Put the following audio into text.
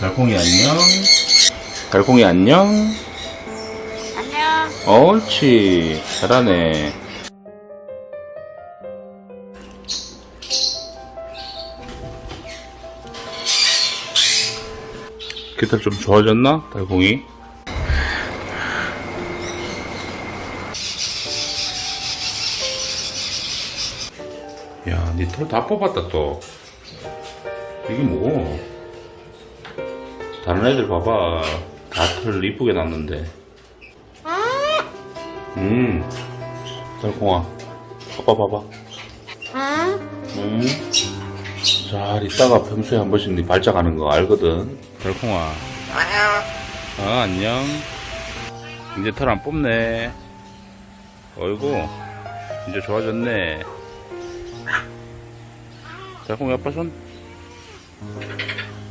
달콩이 안녕. 달콩이 안녕. 안녕. 옳지. 잘하네. 기타 좀 좋아졌나? 달콩이? 야, 니 털 다 뽑았다 또. 이게 뭐? 다른 애들 봐봐. 다털 이쁘게 났는데. 음. 달콩아. 아빠 봐봐. 음. 잘 있다가 평소에 한 번씩 네 발작하는 거 알거든. 달콩아. 어, 안녕. 이제 털 안 뽑네. 어이구. 이제 좋아졌네. 달콩이 아빠 손.